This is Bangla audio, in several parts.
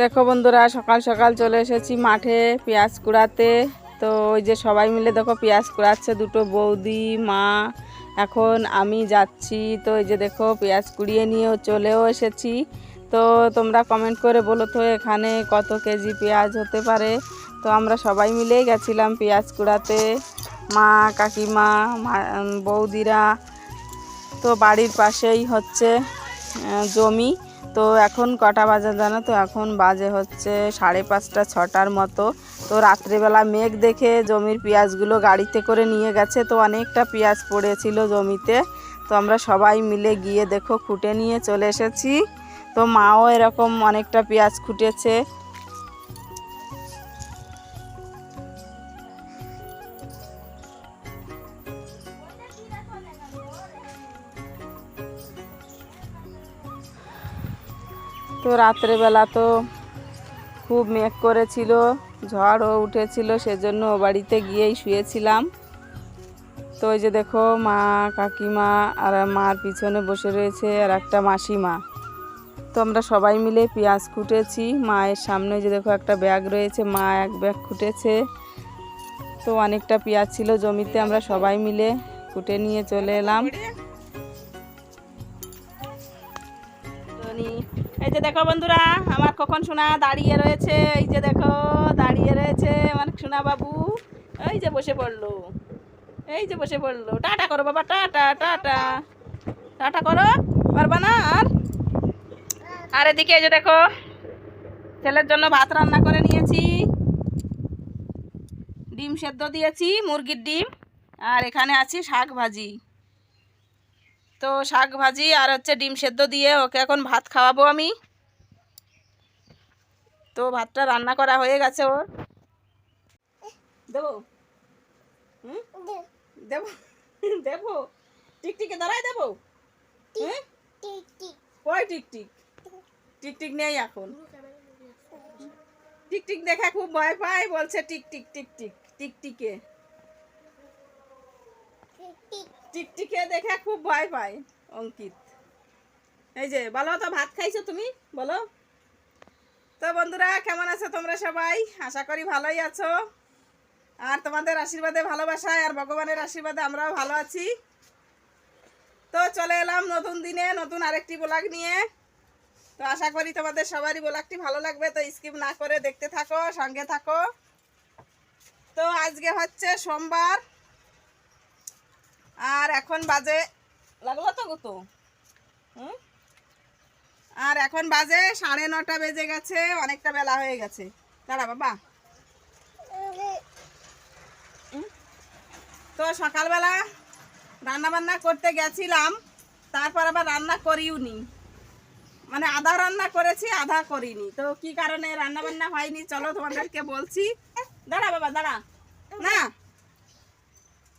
দেখো বন্ধুরা, সকাল সকাল চলে এসেছি মাঠে পেঁয়াজ কুড়াতে। তো ওই যে সবাই মিলে দেখো পেঁয়াজ কুড়াচ্ছে, দুটো বৌদি, মা। এখন আমি যাচ্ছি, তো এই যে দেখো পেঁয়াজ কুড়িয়ে নিয়েও চলেও এসেছি। তো তোমরা কমেন্ট করে বলো তো, এখানে কত কেজি পেঁয়াজ হতে পারে? তো আমরা সবাই মিলেই গেছিলাম পেঁয়াজ কুড়াতে। মা, কাকিমা বৌদিরা। তো বাড়ির পাশেই হচ্ছে জমি। তো এখন কটা বাজে জানো তো? এখন বাজে হচ্ছে সাড়ে পাঁচটা, ছটার মতো। তো রাত্রিবেলা মেঘ দেখে জমির পেঁয়াজগুলো গাড়িতে করে নিয়ে গেছে। তো অনেকটা পেঁয়াজ পড়েছিল জমিতে। তো আমরা সবাই মিলে গিয়ে দেখো খুঁটে নিয়ে চলে এসেছি। তো মাও এরকম অনেকটা পেঁয়াজ খুঁটেছে। রাত্রেবেলা তো খুব মেঘ করেছিল, ঝড়ও উঠেছিল, সেজন্য ও বাড়িতে গিয়েই শুয়েছিলাম। তো ওই যে দেখো মা, কাকিমা আর মার পিছনে বসে রয়েছে আর একটা মাসিমা। তো আমরা সবাই মিলে পেঁয়াজ খুঁটেছি মায়ের সামনে যে দেখো একটা ব্যাগ রয়েছে, মা এক ব্যাগ খুঁটেছে তো অনেকটা পেঁয়াজ ছিল জমিতে, আমরা সবাই মিলে কুটে নিয়ে চলে এলাম। এই যে দেখো বন্ধুরা, আমার কখন সোনা দাঁড়িয়ে রয়েছে, এই যে দেখো, দাঁড়িয়ে রয়েছে আমার সোনা বাবু এই যে বসে পড়ল, এই যে বসে পড়ল। টাটা করো বাবা, টাটা টাটা। টাটা করো, পারবা না আর? আর এদিকে এই যে দেখো, ছেলের জন্য ভাত রান্না করে নিয়েছি। ডিম সেদ্ধ দিয়েছি, মুরগির ডিম, আর এখানে আছে শাক ভাজি। তো শাক ভাজি আর হচ্ছে ডিম সেদ্ধ দিয়ে ওকে এখন ভাত খাওয়াবো আমি। তো ভাতটা রান্না করা হয়ে গেছে ওর। দেবো? দেবো? দেবো? দাঁড়াই দেবো? টিকটিক? টিকটিক নেই এখন। টিকটিক দেখে খুব ভয় পায়, বলছে টিকটিক টিকটিকে টিকটিকে। দেখে খুব ভয় পায়, অঙ্কিত। এই যে, বলো তো, ভাত খাইছো তুমি? বলো। তো বন্ধুরা, কেমন আছো তোমরা সবাই? আশা করি ভালোই আছো। আর তোমাদের আশীর্বাদে, ভালোবাসায় আর ভগবানের আশীর্বাদে আমরাও ভালো আছি। তো চলে এলাম নতুন দিনে, নতুন আরেকটি ব্লগ নিয়ে। তো আশা করি তোমাদের সবারই ব্লগটি ভালো লাগবে, তো স্কিপ না করে দেখতে থাকো, সঙ্গে থাকো। তো আজকে হচ্ছে সোমবার আর এখন বাজে, লাগল তো গুতো? হুম? আর এখন বাজে সাড়ে নটা বেজে গেছে, অনেকটা বেলা হয়ে গেছে। দাঁড়া বাবা? তো সকালবেলা রান্না বান্না করতে গেছিলাম, তারপর আবার রান্না করিও নি। মানে আধা রান্না করেছি আধা করিনি। তো কি কারণে রান্না বান্না হয়নি, চলো তোমাদেরকে বলছি। দাঁড়া বাবা, দাঁড়া। না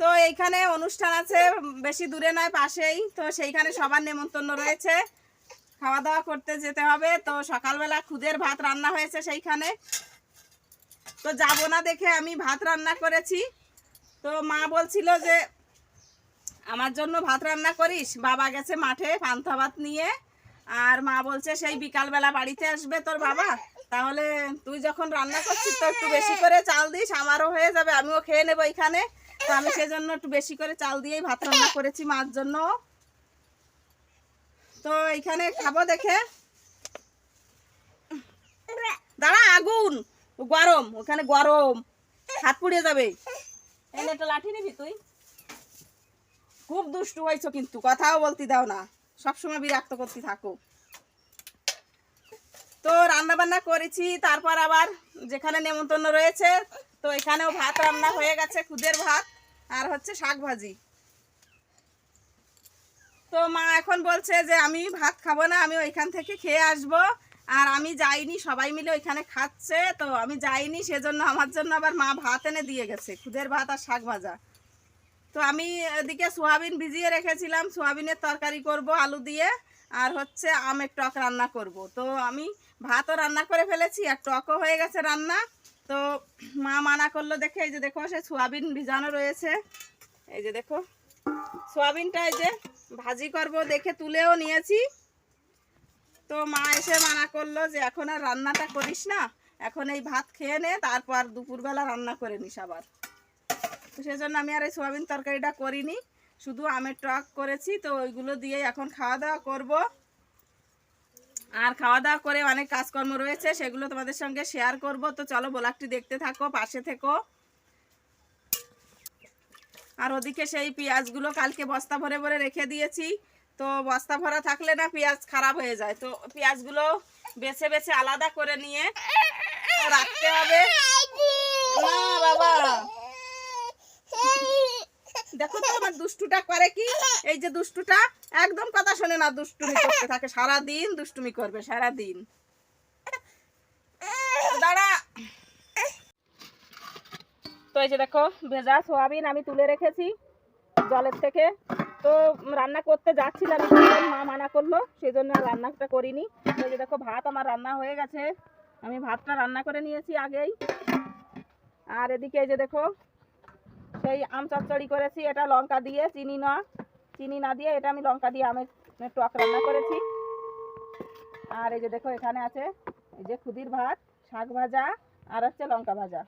তো এইখানে অনুষ্ঠান আছে বেশি দূরে নয়, পাশেই। তো সেইখানে সবার নেমন্তন্ন রয়েছে। খাওয়া দাওয়া করতে যেতে হবে। তো সকালবেলা খুদের ভাত রান্না হয়েছে সেইখানে। তো যাব না দেখে আমি ভাত রান্না করেছি। তো মা বলছিল যে, আমার জন্য ভাত রান্না করিস? বাবা গেছে মাঠে পান্থা ভাত নিয়ে। আর মা বলছে, সেই বিকালবেলা বাড়িতে আসবে তোর বাবা। তাহলে তুই যখন রান্না করছিস, তো একটু বেশি করে চাল দিস, আমারও হয়ে যাবে, আমিও খেয়ে নেব এখানে। তো আমি সেজন্য একটু বেশি করে চাল দিয়েই ভাত রান্না করেছি মার জন্য। তো এখানে খাব দেখে। দাঁড়া, আগুন। গরম, ওখানে গরম। হাত পুড়িয়ে যাবে। এনে একটা লাঠি নিবি তুই। খুব দুষ্টু হয়েছো কিন্তু, কথাও বলতে দাও না। সবসময় বিরক্ত করতে থাকো। তো রান্না বান্না করেছি, তারপর আবার যেখানে নেমন্তন্ন রয়েছে তো এখানেও ভাত রান্না হয়ে গেছে, খুদের ভাত আর হচ্ছে শাক ভাজি। তো মা এখন বলছে যে আমি ভাত খাব না, আমি ওইখান থেকে খেয়ে আসব। আর আমি যাইনি, সবাই মিলে ওইখানে খাচ্ছে, তো আমি যাইনি, সেজন্য আমার জন্য আবার মা ভাত এনে দিয়ে গেছে, খুদের ভাত আর শাক ভাজা। তো আমি এদিকে সোয়াবিন ভিজিয়ে রেখেছিলাম, সোয়াবিনের তরকারি করব, আলু দিয়ে, আর হচ্ছে আমের টক রান্না করব। তো আমি ভাতও রান্না করে ফেলেছি, আর টকও হয়ে গেছে রান্না। তো মা মানা করল, দেখে এই যে দেখো, সে সোয়াবিন ভিজানো রয়েছে। এই যে দেখো, সোয়াবিনটা এই যে ভাজি করব, দেখে তুলেও নিয়েছি। তো মা এসে মানা করল যে, এখন আর রান্নাটা করিস না, এখন এই ভাত খেয়ে নে, তারপর দুপুরবেলা রান্না করে নিস আবার। তো সেজন্য আমি আর এই সোয়াবিন তরকারিটা করিনি, শুধু আমের টক করেছি, তো ওইগুলো দিয়ে এখন খাওয়া দাওয়া করব। আর খাওয়া দাওয়া করে অনেক কাজকর্ম রয়েছে সেগুলো তোমাদের সঙ্গে শেয়ার করব। তো চলো ব্লগটি দেখতে থাকো পাশে থেকো। আর ওদিকে সেই পেঁয়াজগুলো কালকে বস্তা ভরে ভরে রেখে দিয়েছি। তো বস্তা ভরা থাকলে না পেঁয়াজ খারাপ হয়ে যায়। তো পেঁয়াজগুলো বেছে বেছে আলাদা করে নিয়ে রাখতে হবে। বাবা। দেখো তো, আমার দুষ্টুটা করে কি? এই যে দুষ্টুটা, একদম কথা শোনে না, দুষ্টুমি করতে থাকে। সারা দিন দুষ্টুমি করবে সারা দিন দাঁড়া। তো এই যে দেখো, ভেজা সোয়াবিন আমি তুলে রেখেছি জলের থেকে। তো রান্না করতে যাচ্ছিলাম মা মানা করল সেই জন্য রান্নাটা করিনি। তো যে দেখো, ভাত আমার রান্না হয়ে গেছে। আমি ভাতটা রান্না করে নিয়েছি আগেই। আর এদিকে এই যে দেখো সেই আম চচ্চড়ি করেছি, এটা লঙ্কা দিয়ে, চিনি না চিনি না দিয়ে এটা আমি লঙ্কা দিয়ে আমের টক রান্না করেছি। আর এই যে দেখো, এখানে আছে, এই যে খুদির ভাত, শাক ভাজা, আর হচ্ছে লঙ্কা ভাজা।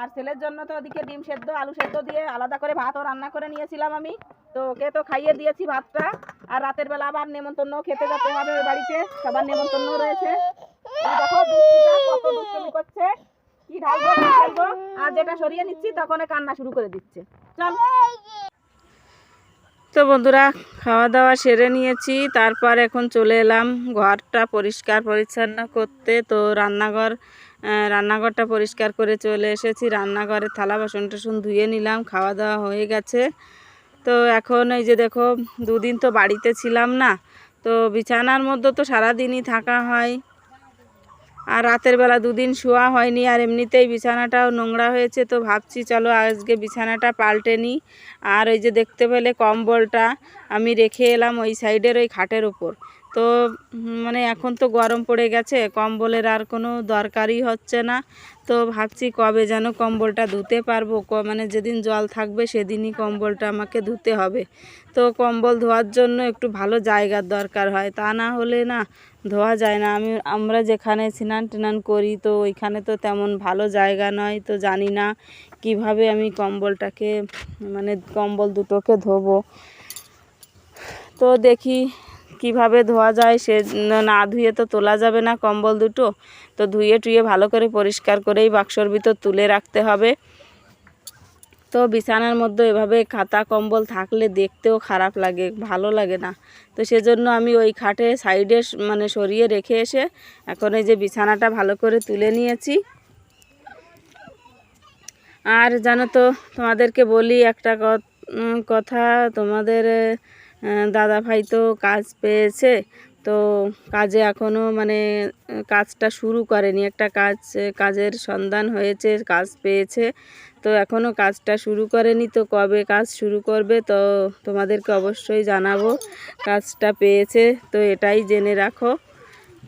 আর ছেলের জন্য তো ওদিকে ডিম সেদ্ধ, আলু সেদ্ধ দিয়ে আলাদা করে ভাতও রান্না করে নিয়েছিলাম আমি। তো ওকে তো খাইয়ে দিয়েছি ভাতটা। আর রাতের বেলা আবার নেমন্তন্ন খেতে যেতে হবে বাড়িতে, সবার নেমন্তন্ন রয়েছে। দেখো কত দুষ্টুমি করছে। কি ঢালবো কি ফেলব আর যেটা সরিয়ে নিচ্ছি তখন কান্না শুরু করে দিচ্ছে। চল। তো বন্ধুরা খাওয়া দাওয়া সেরে নিয়েছি, তারপর এখন চলে এলাম ঘরটা পরিষ্কার পরিচ্ছন্ন করতে। তো রান্নাঘর রান্নাঘরটা পরিষ্কার করে চলে এসেছি। রান্নাঘরে থালা, বাসন টাসন ধুয়ে নিলাম খাওয়া দাওয়া হয়ে গেছে। তো এখন এই যে দেখো, দুদিন তো বাড়িতে ছিলাম না, তো বিছানার মধ্যে তো সারাদিনই থাকা হয়। আর রাতের বেলা দুদিন শোয়া হয়নি, আর এমনিতেই বিছানাটাও নোংরা হয়েছে, তো ভাবছি চলো আজকে বিছানাটা পাল্টে নিই। আর ওই যে দেখতে পেলে কম্বলটা আমি রেখে এলাম ওই সাইডের ওই খাটের ওপর। তো মানে এখন তো গরম পড়ে গেছে, কম্বলের আর কোনো দরকারই হচ্ছে না। তো ভাবছি কবে যেন কম্বলটা ধুতে পারব মানে যেদিন জল থাকবে সেদিনই কম্বলটা আমাকে ধুতে হবে। তো কম্বল ধোয়ার জন্য একটু ভালো জায়গার দরকার হয়, তা না হলে না ধোয়া যায় না। আমি, আমরা যেখানে স্নান টান করি, তো ওইখানে তো তেমন ভালো জায়গা নয়, তো জানি না কীভাবে আমি কম্বলটাকে মানে কম্বল দুটোকে ধোবো। তো দেখি কীভাবে ধোয়া যায় সে, না ধুয়ে তো তোলা যাবে না কম্বল দুটো। তো ধুয়ে টুয়ে ভালো করে পরিষ্কার করেই বাক্সর ভিতর তুলে রাখতে হবে। তো বিছানার মধ্যে এভাবে খাতা কম্বল থাকলে দেখতেও খারাপ লাগে, ভালো লাগে না। তো সেজন্য আমি ওই খাটে সাইডে মানে সরিয়ে রেখে এসে এখন এই যে বিছানাটা ভালো করে তুলে নিয়েছি। আর জানো তো, তোমাদেরকে বলি একটা কথা তোমাদের দাদা ভাই তো কাজ পেয়েছে, তো কাজে এখনও মানে কাজটা শুরু করেনি। একটা কাজ, কাজের সন্ধান হয়েছে, কাজ পেয়েছে, তো এখনও কাজটা শুরু করেনি। তো কবে কাজ শুরু করবে, তো তোমাদেরকে অবশ্যই জানাব। কাজটা পেয়েছে, তো এটাই জেনে রাখো।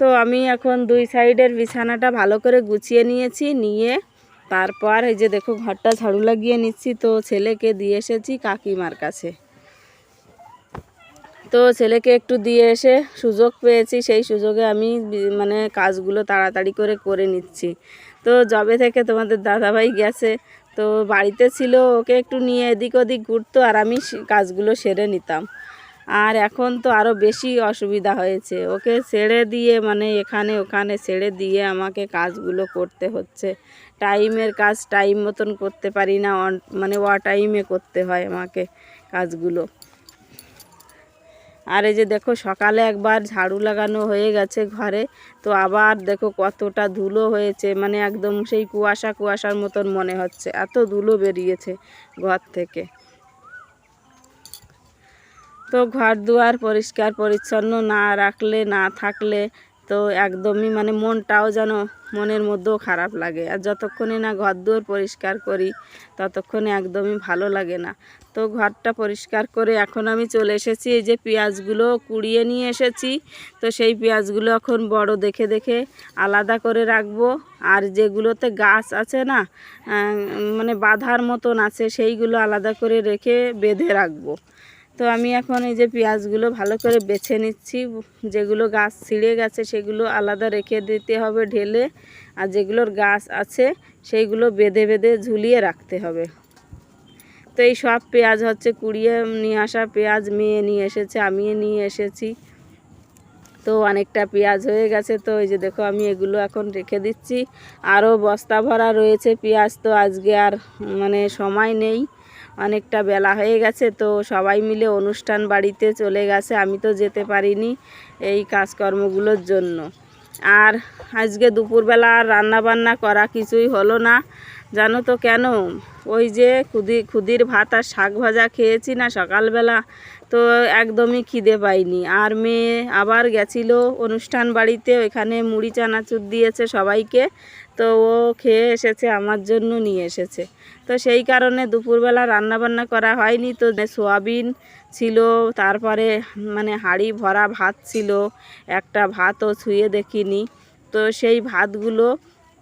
তো আমি এখন দুই সাইডের বিছানাটা ভালো করে গুছিয়ে নিয়েছি, নিয়ে তারপর এই যে দেখো, ঘরটা ঝাড়ু লাগিয়ে নিচ্ছি, তো ছেলেকে দিয়ে এসেছি কাকিমার কাছে। তো ছেলেকে একটু দিয়ে এসে সুযোগ পেয়েছি, সেই সুযোগে আমি মানে কাজগুলো তাড়াতাড়ি করে করে নিচ্ছি। তো জবে থেকে তোমাদের দাদাভাই গেছে, তো বাড়িতে ছিল ওকে একটু নিয়ে এদিক ওদিক ঘুরতো আর আমি কাজগুলো সেরে নিতাম। আর এখন তো আরও বেশি অসুবিধা হয়েছে, ওকে ছেড়ে দিয়ে মানে এখানে ওখানে ছেড়ে দিয়ে আমাকে কাজগুলো করতে হচ্ছে। টাইমের কাজ, টাইম মতন করতে পারি না মানে অ টাইমে করতে হয় আমাকে কাজগুলো। আর এই যে দেখো সকালে একবার ঝাড়ু লাগানো হয়ে গেছে ঘরে, তো আবার দেখো কতটা ধুলো হয়েছে মানে একদম সেই কুয়াশা কুয়াশার মতন মনে হচ্ছে, এত ধুলো বেরিয়েছে ঘর থেকে। তো ঘর দুয়ার পরিষ্কার পরিচ্ছন্ন না রাখলে না থাকলে তো একদমই মানে মনটাও যেন মনের মধ্যেও খারাপ লাগে। আর যতক্ষণে না ঘর দুয়ার পরিষ্কার করি, ততক্ষণে একদমই ভালো লাগে না। তো ঘরটা পরিষ্কার করে এখন আমি চলে এসেছি, এই যে পেঁয়াজগুলো কুড়িয়ে নিয়ে এসেছি। তো সেই পেঁয়াজগুলো এখন বড় দেখে দেখে আলাদা করে রাখব। আর যেগুলোতে গাছ আছে না মানে বাঁধার মতন আছে, সেইগুলো আলাদা করে রেখে বেঁধে রাখব। তো আমি এখন এই যে পেঁয়াজগুলো ভালো করে বেছে নিচ্ছি। যেগুলো গাছ ছিঁড়ে গেছে সেগুলো আলাদা রেখে দিতে হবে ঢেলে। আর যেগুলোর গাছ আছে সেইগুলো বেঁধে বেঁধে ঝুলিয়ে রাখতে হবে। তো এই সব পেঁয়াজ হচ্ছে কুড়িয়ে নিয়ে আসা পেঁয়াজ মেয়ে নিয়ে এসেছে আমি নিয়ে এসেছি। তো অনেকটা পেঁয়াজ হয়ে গেছে। তো এই যে দেখো আমি এগুলো এখন রেখে দিচ্ছি। আরও বস্তা ভরা রয়েছে পেঁয়াজ। তো আজকে আর মানে সময় নেই। অনেকটা বেলা হয়ে গেছে, তো সবাই মিলে অনুষ্ঠান বাড়িতে চলে গেছে। আমি তো যেতে পারিনি এই কাজকর্মগুলোর জন্য। আর আজকে দুপুরবেলা আর রান্নাবান্না করা কিছুই হলো না। জানো তো কেন? ওই যে খুদি ক্ষুদির ভাত আর শাক ভাজা খেয়েছি না সকালবেলা। তো একদমই খিদে পাইনি। আর মেয়ে আবার গেছিল অনুষ্ঠান বাড়িতে ওইখানে মুড়ি চানাচুর দিয়েছে সবাইকে তো ও খেয়ে এসেছে আমার জন্য নিয়ে এসেছে। তো সেই কারণে দুপুরবেলা রান্নাবান্না করা হয়নি তো সোয়াবিন ছিল তারপরে মানে হাঁড়ি ভরা ভাত ছিল একটা ভাতও ছুঁয়ে দেখিনি। তো সেই ভাতগুলো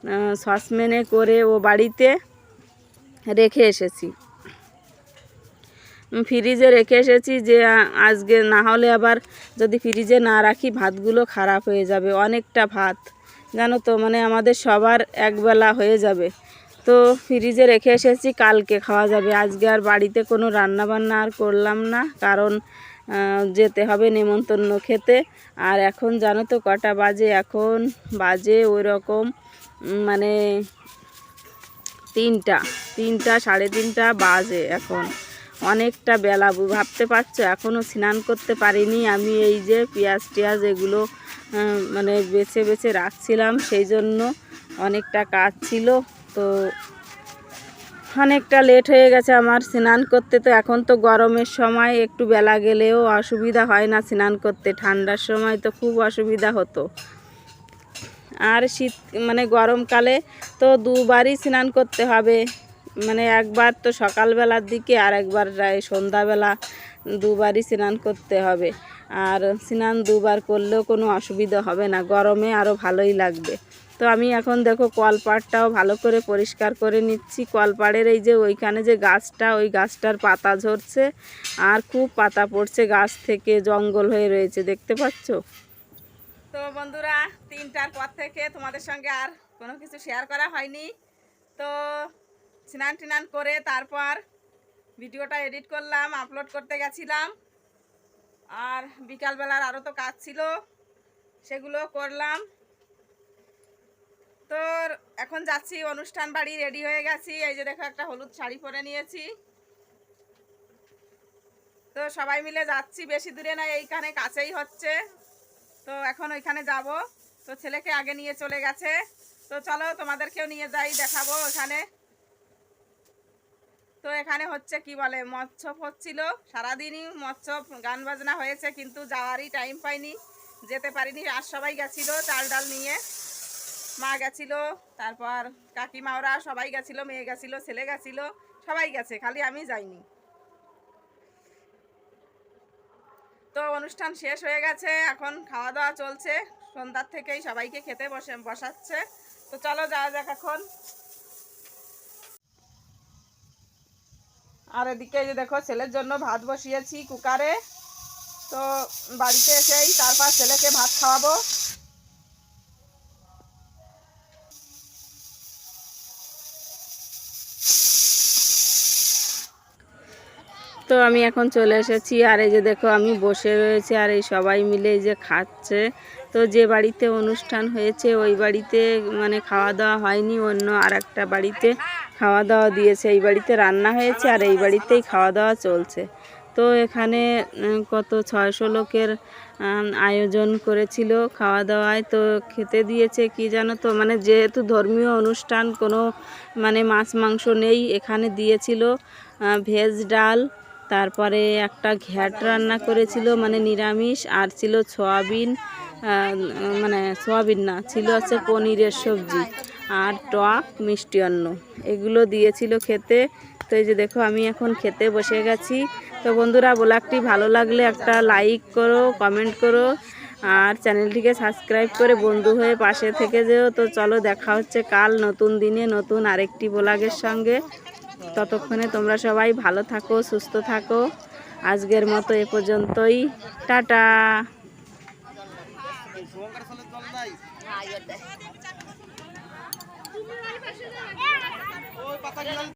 আহ, সসপ্যানে করে ও বাড়িতে রেখে এসেছি। ফ্রিজে রেখে এসেছি যে আজকে না হলে আবার যদি ফ্রিজে না রাখি ভাতগুলো খারাপ হয়ে যাবে, অনেকটা ভাত। জানো তো মানে আমাদের সবার একবেলা হয়ে যাবে। তো ফ্রিজে রেখে এসেছি, কালকে খাওয়া যাবে। আজকে আর বাড়িতে কোনো রান্না বান্না আর করলাম না, কারণ যেতে হবে নেমন্তন্ন খেতে। আর এখন জানো তো, কটা বাজে, এখন বাজে ওই রকম মানে তিনটা তিনটা, সাড়ে তিনটা বাজে এখন। অনেকটা বেলা ভাবতে পারছ? এখনও স্নান করতে পারিনি। আমি এই যে পেঁয়াজ টিয়াজ এগুলো মানে বেছে বেছে রাখছিলাম, সেই জন্য অনেকটা কাজ ছিল। তো অনেকটা লেট হয়ে গেছে আমার স্নান করতে। তো এখন তো গরমের সময়, একটু বেলা গেলেও অসুবিধা হয় না স্নান করতে। ঠান্ডার সময় তো খুব অসুবিধা হতো। আর শীত মানে গরমকালে তো দুবারই স্নান করতে হবে। মানে একবার তো সকালবেলার দিকে আর একবার সন্ধ্যাবেলা দুবারই স্নান করতে হবে। আর স্নান দুবার করলেও কোনো অসুবিধা হবে না, গরমে আরও ভালোই লাগবে। তো আমি এখন দেখো কলপাড়টাও ভালো করে পরিষ্কার করে নিচ্ছি। কলপাড়ের এই যে ওইখানে যে গাছটা, ওই গাছটার পাতা ঝরছে আর খুব পাতা পড়ছে গাছ থেকে, জঙ্গল হয়ে রয়েছে, দেখতে পাচ্ছ? তো বন্ধুরা, তিনটার পর থেকে তোমাদের সঙ্গে আর কোনো কিছু শেয়ার করা হয়নি। তো স্নান টিনান করে তারপর ভিডিওটা এডিট করলাম আপলোড করতে গেছিলাম। আর বিকালবেলার আরও তো কাজ ছিল, সেগুলো করলাম। তো এখন যাচ্ছি, অনুষ্ঠান বাড়ি রেডি হয়ে গেছি। এই যে দেখো, একটা হলুদ শাড়ি পরে নিয়েছি। তো সবাই মিলে যাচ্ছি, বেশি দূরে না, এইখানে কাছেই হচ্ছে। তো এখন ওইখানে যাব। তো ছেলেকে আগে নিয়ে চলে গেছে। তো চলো তোমাদেরকেও নিয়ে যাই, দেখাবো ওখানে। তো এখানে হচ্ছে কি বলে মৎস্য হচ্ছিল। সারাদিনই মৎস্য গান বাজনা হয়েছে, কিন্তু যাওয়ারই টাইম পাইনি। যেতে পারিনি, আর সবাই গেছিল চাল ডাল নিয়ে। মা গেছিল, তারপর কাকিমা ওরা সবাই গেছিল, মেয়ে গেছিল, ছেলে গেছিল, সবাই গেছে, খালি আমি যাইনি। তো অনুষ্ঠান শেষ হয়ে গেছে, এখন খাওয়া দাওয়া চলছে। সন্ধ্যার থেকেই সবাইকে খেতে বসে, বসাচ্ছে। তো চলো যাওয়া যাক এখন। আর এদিকে যে দেখো, ছেলের জন্য ভাত বসিয়েছি কুকারে। তো বাড়িতে এসেই তারপর ছেলেকে ভাত খাওয়াবো। তো আমি এখন চলে এসেছি, আর এই যে দেখো, আমি বসে রয়েছি, আর এই সবাই মিলে যে খাচ্ছে। তো যে বাড়িতে অনুষ্ঠান হয়েছে, ওই বাড়িতে মানে খাওয়া দাওয়া হয়নি, অন্য আর একটা বাড়িতে। খাওয়া দাওয়া দিয়েছে। এই বাড়িতে রান্না হয়েছে আর এই বাড়িতেই খাওয়া দাওয়া চলছে। তো এখানে কত, ছয়শো লোকের আয়োজন করেছিল খাওয়া দাওয়ায় তো খেতে দিয়েছে কি জানো তো? মানে যেহেতু ধর্মীয় অনুষ্ঠান, কোনো মানে মাছ, মাংস নেই, এখানে দিয়েছিল ভেজ ডাল, তারপরে একটা ঘ্যাট রান্না করেছিল মানে নিরামিষ, আর ছিল সয়াবিন মানে সয়াবিন না, ছিল আছে পনিরের সবজি। আর টক মিষ্টি অন্ন। এগুলো দিয়েছিল খেতে। তো এই যে দেখো, আমি এখন খেতে বসে গেছি। তো বন্ধুরা, ব্লগটি ভালো লাগলে একটা লাইক করো, কমেন্ট করো, আর চ্যানেলটিকে সাবস্ক্রাইব করে বন্ধু হয়ে পাশে থেকে যেও। তো চলো, দেখা হচ্ছে কাল নতুন দিনে নতুন আরেকটি ব্লগের সঙ্গে। ততক্ষণে তোমরা সবাই ভালো থাকো, সুস্থ থাকো। আজকের মতো এ পর্যন্তই। টাটা! ওই পাতা